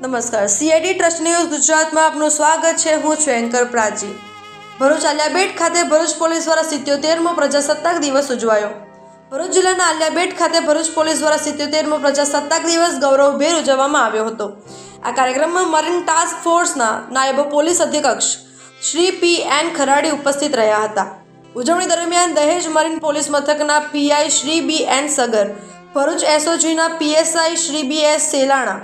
નમસ્કાર. CID trust news ગુજરાતમાં આપનું સ્વાગત છે. હું છું એન્કર પ્રાચી ભરૂચ આલિયાબેટ ખાતે ભરૂચ પોલીસ દ્વારા સિત્યોતેરમો પ્રજાસત્તાક દિવસ ઉજવાયો. ભરૂચ જિલ્લાના આલિયાબેટ ખાતે ભરૂચ પોલીસ દ્વારા સિત્યોતેરમો પ્રજાસત્તાક દિવસ ગૌરવભેર ઉજવવામાં આવ્યો હતો. આ કાર્યક્રમમાં મરીન ટાસ્ક ફોર્સના નાયબ પોલીસ અધિક્ષક શ્રી પી એન ખરાડી ઉપસ્થિત રહ્યા હતા. ઉજવણી દરમિયાન દહેજ મરીન પોલીસ મથકના PI Shri B N Sagar, Bharuch એસઓજીના PSI Shri B S Selana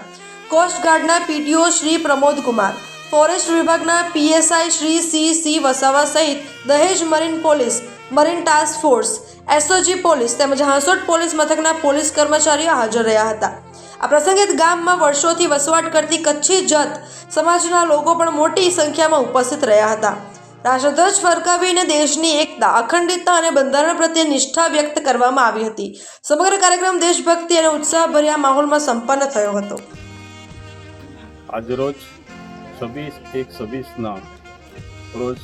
કોસ્ટગાર્ડના PTO Shri Pramod Kumar, forest વિભાગના PSI Shri C C Vasava સહિત Dahej marine police, marine task force, SOG police તેમજ હાંસોટ પોલીસ મથકના પોલીસ કર્મચારીઓ હાજર રહ્યા હતા. આ પ્રસંગે ગામમાં વર્ષોથી વસવાટ કરતી કચ્છી જત સમાજના લોકો પણ મોટી સંખ્યામાં ઉપસ્થિત રહ્યા હતા. રાષ્ટ્રધ્વજ ફરકાવીને દેશની એકતા, અખંડિતતા અને બંધારણ પ્રત્યે નિષ્ઠા વ્યક્ત કરવામાં આવી હતી. સમગ્ર કાર્યક્રમ દેશભક્તિ અને ઉત્સાહભર્યા માહોલમાં સંપન્ન થયો હતો. આજરોજ છવ્વીસ એક છવ્વીસના રોજ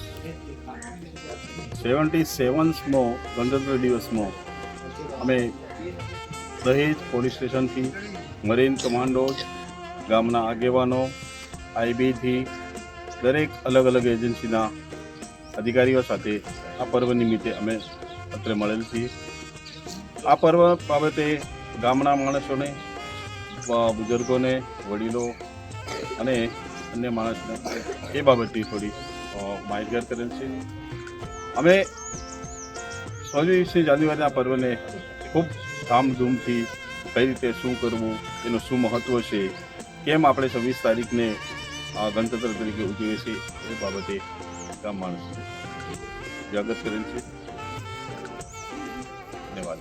સેવન્ટી સેવન્સમો ગણતંત્ર દિવસનો અમે દહેજ પોલીસ સ્ટેશનથી મરીન કમાન્ડો, ગામના આગેવાનો, આઈબીથી દરેક અલગ અલગ એજન્સીના અધિકારીઓ સાથે આ પર્વ નિમિત્તે અમે અત્રે મળેલ છીએ. આ પર્વ બાબતે ગામના માણસોને બુઝુર્ગોને વડીલો અને અન્ય માણસને એ બાબતની થોડી માહિતગાર કરેલ છે. અમે છવ્વીસમી જાન્યુઆરીના પર્વને ખૂબ ધામધૂમથી કઈ રીતે શું કરવું, એનું શું મહત્ત્વ છે, કેમ આપણે છવ્વીસ તારીખને ગણતંત્ર તરીકે ઉજવીએ છીએ, એ બાબતે ગામ માણસ જાગૃત કરેલ છે. ધન્યવાદ.